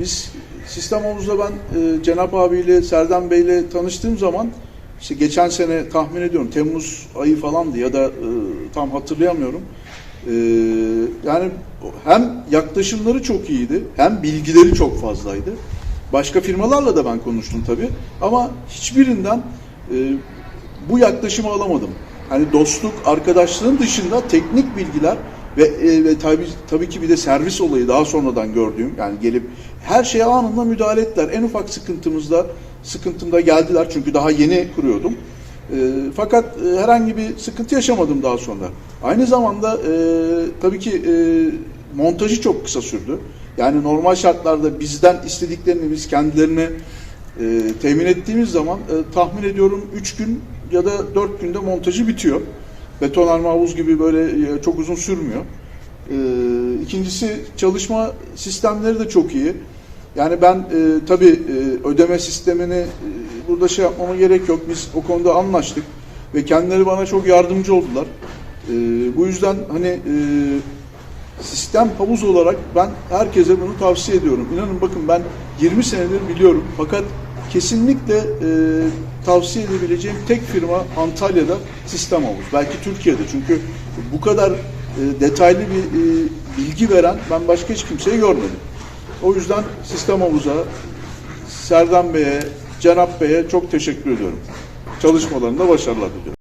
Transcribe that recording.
biz sistem havuzda ben e, Cenap abiyle Serdar Bey'le tanıştığım zaman işte geçen sene tahmin ediyorum Temmuz ayı falandı ya da e, tam hatırlayamıyorum. E, yani hem yaklaşımları çok iyiydi hem bilgileri çok fazlaydı. Başka firmalarla da ben konuştum tabii ama hiçbirinden e, bu yaklaşımı alamadım. Hani dostluk, arkadaşlığın dışında teknik bilgiler ve, e, ve tabii, tabii ki bir de servis olayı daha sonradan gördüğüm yani gelip her şeye anında müdahale ettiler. En ufak sıkıntımızda sıkıntımda geldiler çünkü daha yeni kuruyordum. E, fakat e, herhangi bir sıkıntı yaşamadım daha sonra. Aynı zamanda e, tabii ki e, montajı çok kısa sürdü. Yani normal şartlarda bizden istediklerini biz kendilerine e, temin ettiğimiz zaman e, tahmin ediyorum 3 gün ya da 4 günde montajı bitiyor. Betonarme havuz gibi böyle e, çok uzun sürmüyor. E, ikincisi çalışma sistemleri de çok iyi. Yani ben e, tabii e, ödeme sistemini e, burada şey yapmama gerek yok. Biz o konuda anlaştık ve kendileri bana çok yardımcı oldular. E, bu yüzden hani e, sistem havuz olarak ben herkese bunu tavsiye ediyorum. İnanın bakın ben 20 senedir biliyorum fakat kesinlikle e, tavsiye edebileceğim tek firma Antalya'da sistem havuz. Belki Türkiye'de çünkü bu kadar e, detaylı bir e, bilgi veren ben başka hiç kimseyi görmedim. O yüzden sistem havuza, Serdan Bey'e, Cenap Bey'e çok teşekkür ediyorum. Çalışmalarında başarılar diliyorum.